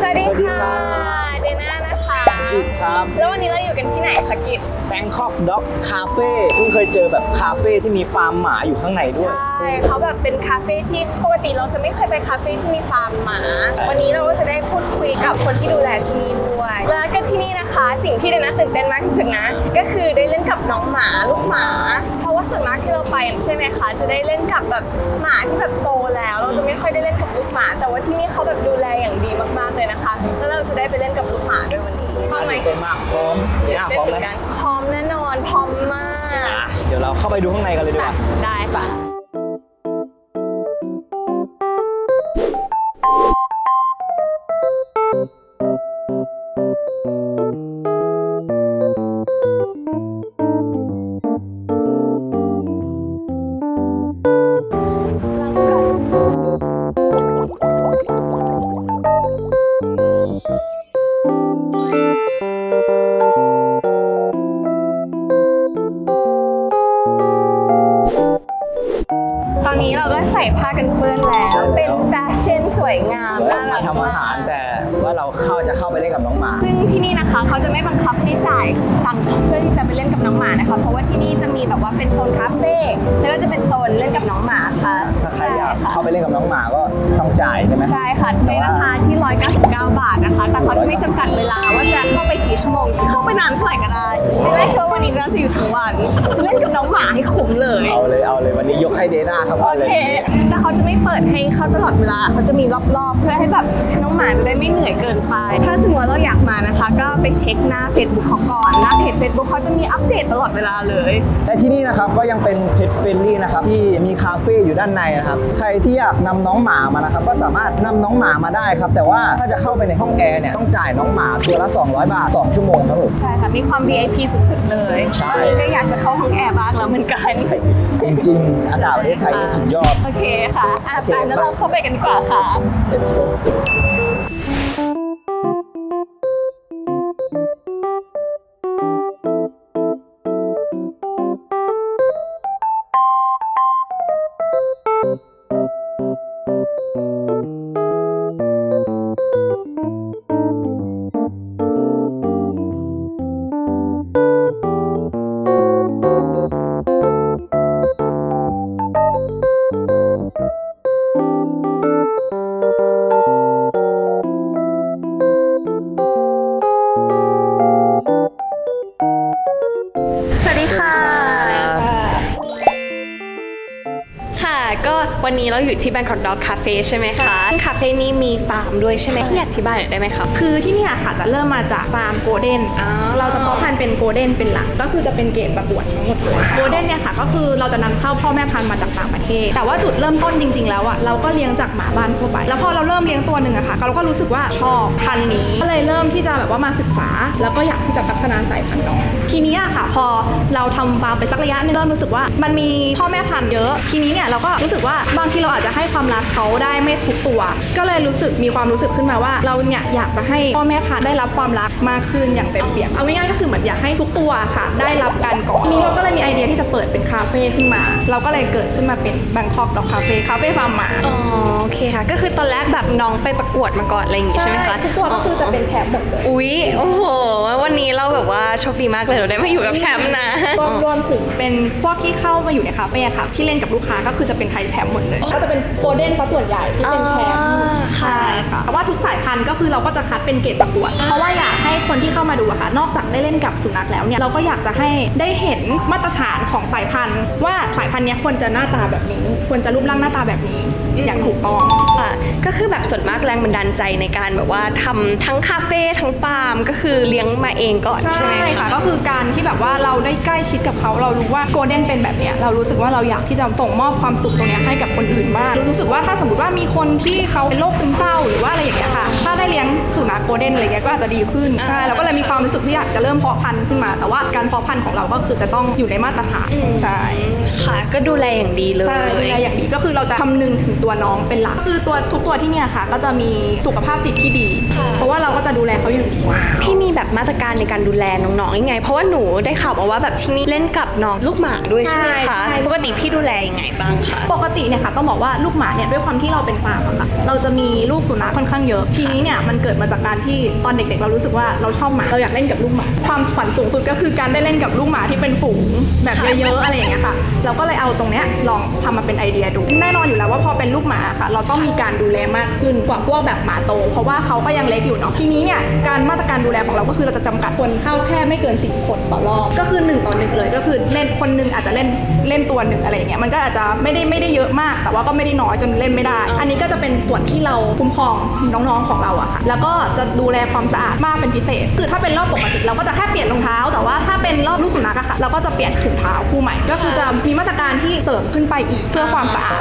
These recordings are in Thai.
สวัสดีสวัสดีค่ะครับเดน่านะคะกิจครับแล้ววันนี้เราอยู่กันที่ไหนคะกิจ Bangkok Dog Cafe เพิ่งเคยเจอแบบคาเฟ่ที่มีฟาร์มหมาอยู่ข้างในด้วย ใช่เขาแบบเป็นคาเฟ่ที่ปกติเราจะไม่เคยไปคาเฟ่ที่มีฟาร์มหมา วันนี้เราก็จะได้พูดคุยกับคนที่ดูแลที่นี่ด้วยแล้วก็ที่นี่นะคะ สิ่งที่เดน่าตื่นเต้นมากที่สุดนะ ก็คือได้เล่นกับน้องหมาลูกหมาเพราะ ว่าส่วนมากที่เราไปใช่ไหมคะ จะได้เล่นกับแบบหมาที่แบบโตแล้ว เราจะไม่ค่อยได้เล่นกับลูกหมา แต่ว่าที่นี่เขาแบบดูแลอย่างดีมากๆเลยนะคะ แล้วเราจะได้ไปเล่นกับลูกหมาด้วยวันนี้พร้อมไหมเต้นมากพร้อมเดี๋ยวหน้าพร้อมไหมพร้อมแน่นอนพร้อมมากอะเดี๋ยวเราเข้าไปดูข้างในกันเลยดีกว่าได้ปะ นนี้เราก็ใส่ผ้ากันเปื้อนแล้ว เป็นแฟชั่นสวยงามเราน่ารัมากทำอาหารแต่ว่าเราเข้าจะเข้าไปเล่นกับน้องหมา ซึ่งที่นี่นะคะเขาจะไม่บังคับให้จ่ายตังค์เพื่อที่จะไปเล่นกับน้องหมานะคะ เพราะว่าที่นี่จะมีแบบว่าเป็นโซนคาเฟ่แล้วก็จะเป็นโซ นเล่นกับน้องหมาค่ะถ้าใครอยากใช่ค่ะเข้าไปเล่นกับน้องหมาก็ต้องจ่ายใช่ไหมใช่ค่ะในราคาที่ 199 บาทนะคะ แต่เขาจะไม่จำกัดเวลาว่าจะเข้าไปกี่ชั่วโมงเข้าไปนานเท่าไหร่ก็ได้ไม่ได้คือวันนี้เราจะอยู่ทั้งวันจะเล่นกับน้องหมาให้คุ้มเลย เอาเลยเอาเลยวันนี้ยกให้เดน่าทั้งโอวันเลยเคแต่เขาจะไม่เปิ ดให้เข้าตลอดเวลาเขาจะมีรอบๆ เพื่อให้แบบน้องหมาจะได้ไม่เหนื่อยเกินไป ถ้าสมมติว่าเราอยากมานะคะ ก็ไปเช็คหน้า Facebook เขาก่อนหน้าเพจ Facebook เขาจะมีอัปเดตตลอดเวลาเลยและที่นี่นะครับก็ยังเป็น Pet Friendly นะครับที่มีคาเฟ่อยู่ด้านในนะครับใครที่อยากนำน้องหมามานะครับก็สามารถนำน้องหมามาได้ครับแต่ว่าถ้าจะเข้าไปในห้องแอร์เนี่ยต้องจ่ายน้องหมาตัวละ 200 บาท 2 ชั่วโมงครับผมใช่ค่ะมีความ VIP สุดๆเลยใช่ตอนนี้ก็อยากจะเข้าห้องแอร์บ้างแล้วเหมือนกันจริงๆอากาศประเทศไทยนี่สุดยอดโอเคค่ะอะโอเคไปแล้วเราเข้าไปกันดีกว่าค่ะ Let's go ก็วันนี้เราอยู่ที่ Bangkok Dog Cafe ใช่ไหมคะซึ่งคาเฟ่นี้มีฟาร์มด้วยใช่ไหมพี่อธิบายหน่อยได้ไหมคะ คือที่เนี่ยค่ะจะเริ่มมาจากฟาร์มโกลเด้นอ๋อเราจะเพาะพันธุ์เป็นโกลเด้นเป็นหลัก ก็คือจะเป็นเกรดประกวดทั้งหมดเลยโกลเด้นเนี่ยค่ะก็คือเราจะนำเข้าพ่อแม่พันธุ์มาจากต่างประเทศ แต่ว่าจุดเริ่มต้นจริง ๆ แล้วอะเราก็เลี้ยงจากหมาบ้านทั่วไป แล้วพอเราเริ่มเลี้ยงตัวหนึ่งอะค่ะ เราก็รู้สึกว่าชอบพันธุ์นี้ ก็เลยเริ่มที่จะแบบว่ามาศึกษา แล้วก็อยากที่จะพัฒนาสายพันธุ์น้องทีนี้อะค่ะ พอเราทำฟาร์มไปสักระยะหนึงเริ่มรู้สึกว่ามันมีพ่อแม่พันธุ์เยอะ ทีนี้เนี่ยเราก็รู้สึกว่าบางทีเราอาจจะให้ความรักเขาได้ไม่ทุกตัว ก็เลยรู้สึกมีความรู้สึกขึ้นมาว่า เราเนี่ยอยากจะให้พ่อแม่พันธุ์ได้รับความรักมากขึ้นอย่างเต็มเปี่ยมเอาง่ายๆก็คือเหมือนอยากให้ทุกตัวค่ะ ได้รับการก่อนทีนี้เราก็เลยมีไอเดียที่จะเปิดเป็นคาเฟ่ขึ้นมา เราก็เลยเกิดขึ้นมาเป็น Bangkok Dog Cafe คาเฟ่ฟาร์มหมาอ๋อโอเคค่ะ ก็คือตอนแรกแบบน้องไปประกวดมาก่อนอะไรอย่างงี้ใช่ไหมคะทุกตัวก็คือจะเป็นแชมป์หมดเลยอุ๊ยโอ้โห วันนี้เราแบบว่าโชคดีมากเลยเราได้มาอยู่กับแชมป์นะรวมรวมถึงเป็นพวกที่เข้ามาอยู่ในคาเฟ่อะค่ะที่เล่นกับลูกค้าก็คือจะเป็นไทยแชมป์หมดเลย ก็จะเป็นโกลเด้นซะส่วนใหญ่ที่เป็นแชมป์อ่าค่ะใช่ค่ะแต่ว่าทุกสายพันธุ์ก็คือเราก็จะคัดเป็นเกรดประกวด เพราะว่าอยากให้คนที่เข้ามาดูอะค่ะ นอกจากได้เล่นกับสุนัขแล้วเนี่ย เราก็อยากจะให้ได้เห็นมาตรฐานของสายพันธุ์ ว่าสายพันธุ์เนี้ยควรจะหน้าตาแบบนี้ ควรจะรูปร่างหน้าตาแบบนี้ อย่างถูกต้องค่ะ ก็คือแบบส่วนมากแรงบันดาลใจในการแบบว่าทำทั้งคาเฟ่ทั้งฟาร์ม ก็คือเลี้ยงมาเองก่อนใช่ใช่ไหมค่ะก็คือการที่แบบว่าเราได้ใกล้ชิดกับเขาเรารู้ว่าโกลเด้นเป็นแบบเนี้ยเรารู้สึกว่าเราอยากที่จะส่งมอบความสุขตรงเนี้ยให้กับคนอื่นบ้างรู้สึกว่าถ้าสมมติว่ามีคนที่เขาเป็นโรคซึมเศร้าหรือว่าอะไรอย่างเงี้ยค่ะถ้าได้เลี้ยงสุนัขโกลเด้นอะไรเงี้ยก็อาจจะดีขึ้นใช่เราก็เลยมีความรู้สึกที่อยากจะเริ่มเพาะพันธุ์ขึ้นมา แต่ว่าการเพาะพันธุ์ของเราก็คือจะต้องอยู่ในมาตรฐานใช่ค่ะ ก็ดูแลอย่างดีเลยใช่ดูแลอย่างดีก็คือเราจะคำนึงถึงตัวน้องเป็นหลักคือตัวทุกตัวตัวที่เนี่ยค่ะ ก็จะมีสุขภาพจิตที่ดี เพราะว่าเราก็จะดูแลเขาอย่างดีพี่มีแบบมาตรการในการดูแลน้องๆยังไง เพราะว่าหนูได้ข่าวมาว่าแบบที่นี่เล่นกับน้องลูกหมาด้วยใช่ไหมคะใช่ใช่ปกติพี่ดูแลยังไงบ้างคะปกติเนี่ยค่ะต้องบอกว่าลูกหมาเนี่ยด้วยความที่เราเป็นฟาร์มอะค่ะเราจะมีลูกสุนัขค่อนข้างเยอะทีนี้เนี่ยมันเกิดมาจากการที่ตอนเด็ก ๆ เรารู้สึกว่าเราชอบหมาเราอยากเล่นกับลูกหมา ความฝันสูงสุดก็คือการได้เล่นกับลูกหมาที่เป็นฝูงแบบเยอะๆอะไรอย่างเงี้ยค่ะ เราก็เลยเอาตรงเนี้ยลองทำมาเป็นไอเดียดู แน่นอนอยู่แล้วว่าพอเป็นลูกหมาค่ะ เราต้องมีการดูแลมากขึ้นกว่าพวกแบบหมาโต เพราะว่าเขาก็ยังเล็กอยู่เนาะทีนี้เนี่ยการมาตรการดูแลของเราก็คือเราจะจำกัดคนเข้าแค่ไม่เกิน10คนต่อรอบก็คือ1ต่อหนึ่งเลยก็คือเล่นคนหนึงอาจจะเล่นเล่นตัวหนึ่งอะไรอย่างเงี้ยมันก็อาจจะไม่ได้ไม่ได้เยอะมาก แต่ว่าก็ไม่ได้น้อยจนเล่นไม่ได้ อันนี้ก็จะเป็นส่วนที่เราคุ้มครองน้องๆของเราอะค่ะแล้วก็จะดูแลความสะอาดมากเป็นพิเศษ คือถ้าเป็นรอบปกติเราก็จะแค่เปลี่ยนรองเท้า แต่ว่าถ้าเป็นรอบลูกสุนัขอะค่ะเราก็จะเปลี่ยนถุงเท้าคู่ใหม่ ก็คือจะมีมาตรการที่เสริมขึ้นไปอีกเพื่อความสะอาด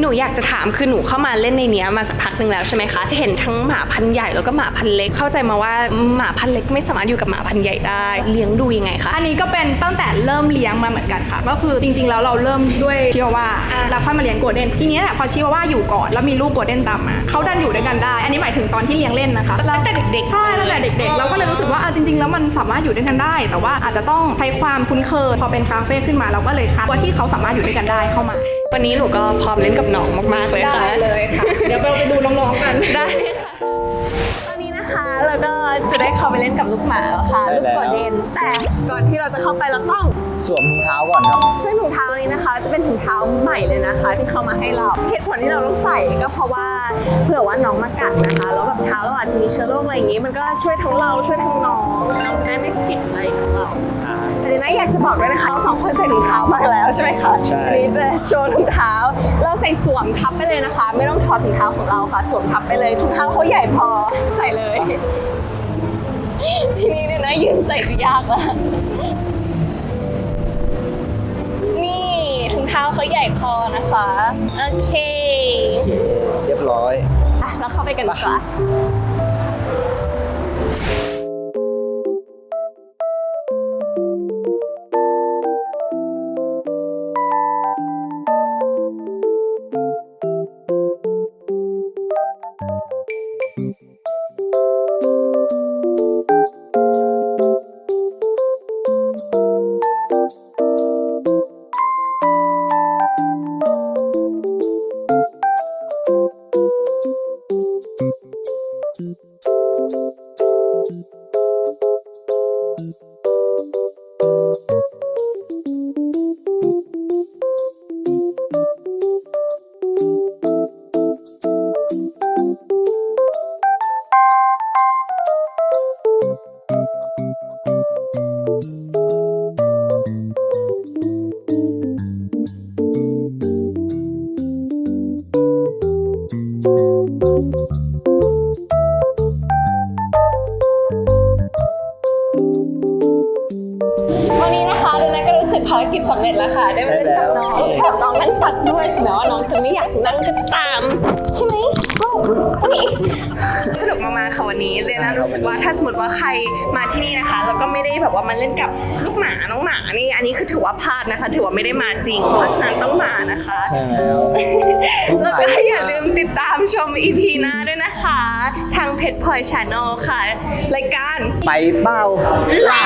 หนูอยากจะถามคือหนูเข้ามาเล่นในเนี้ยมาสักพักหนึ่งแล้วใช่ไหมคะ เห็นทั้งหมาพันธุ์ใหญ่แล้วก็หมาพันธุ์เล็ก เข้าใจมาว่าหมาพันธุ์เล็กไม่สามารถอยู่กับหมาพันธุ์ใหญ่ได้ เลี้ยงดูยังไงคะ อันนี้ก็เป็นตั้งแต่เริ่มเลี้ยงมาเหมือนกันค่ะ ก็คือจริงๆแล้วเราเริ่มด้วยชิวาว่าอ่าแล้วค่อยมาเลี้ยงโกลเด้นทีนี้แหละพอชิวาว่าอยู่ก่อนแล้วมีลูกโกลเด้นตามมาเขาดันอยู่ด้วยกันได้ อันนี้หมายถึงตอนที่เลี้ยงเล่นนะคะตั้งแต่เด็กๆใช่ตั้งแต่เด็กๆเราก็เลยรู้สึกว่าจริงๆ แล้วมันสามารถอยู่ด้วยกันได้ แต่ว่าอาจจะต้องใช้ความคุ้นเคยพอเป็นคาเฟ่ขึ้นมาเราก็เลยคัดตัวที่เขาสามารถอยู่ด้วยกันได้เข้ามา วันนี้หนูก็พร้อมเล่นกับน้องมากๆเลยค่ะเลยค่ะ เดี๋ยวเราไปดูน้องๆกันได้ค่ะตอนนี้นะคะเราก็จะได้เข้าไปเล่นกับลูกหมาแล้วค่ะใช่ลูกแล้วกอเดน แต่ก่อนที่เราจะเข้าไปเราต้องสวมถุงเท้าก่อนครับ ซึ่งถุงเท้านี้นะคะ จะเป็นถุงเท้าใหม่เลยนะคะ ที่เข้ามาให้เรา เหตุผลที่เราต้องใส่ก็เพราะว่าเผื่อว่าน้องมากัดนะคะ แล้วแบบเท้าเราอาจจะมีเชื้อโรคอะไรอย่างนี้ มันก็ช่วยทั้งเราช่วยทั้งน้องน้องจะได้ไม่ผิดอะไรจากเรา แต่เดี๋ยวนะอยากจะบอกด้วยนะคะเราสองคนใส่ถุงเท้ามาแล้วใช่ไหมคะใช่อันนี้จะโชว์ถุงเท้า เราใส่สวมทับไปเลยนะคะ ไม่ต้องถอดถุงเท้าของเราค่ะ สวมทับไปเลยถุงเท้าเขาใหญ่พอใส่เลย ทีนี้เนี่ยนะยืนใส่จะยากละนี่ถุงเท้าเขาใหญ่พอนะคะ โอเค โอเคเรียบร้อย อะเราเข้าไปกันดีกว่าวัน สึกภารกิจสำเร็จแล้วค่ะ ได้มาเล่นกับน้องใช่แล้วแถมน้องนั่งตักด้วยถึงแม้ว่าน้องจะไม่อยากนั่งก็ตามใช่ไหมอ้าวอุ๊ยสนุกมากๆค่ะวันนี้เดนรู้สึกว่าถ้าสมมติว่าใครมาที่นี่นะคะ แล้วก็ไม่ได้แบบว่ามาเล่นกับลูกหมาน้องหมานี่อันนี้คือถือว่าพลาดนะคะ ถือว่าไม่ได้มาจริง เพราะฉะนั้นต้องมานะคะใช่แล้วแล้วก็อย่าลืมติดตามชม EP หน้าด้วยนะคะ ทางเพจพลอยชาแนลค่ะ รายการไปเป้าล่ะ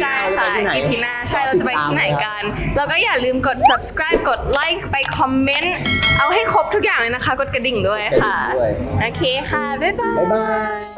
ใช่ ค่ะที่ไหน EP หน้าใช่เราจะไปที่ไหนกัน แล้วก็อย่าลืมกด subscribe กดไลค์ไปคอมเมนต์ เอาให้ครบทุกอย่างเลยนะคะ กดกระดิ่งด้วยค่ะกดกระดิ่งด้วยโอเคค่ะ บ๊ายบาย บ๊ายบาย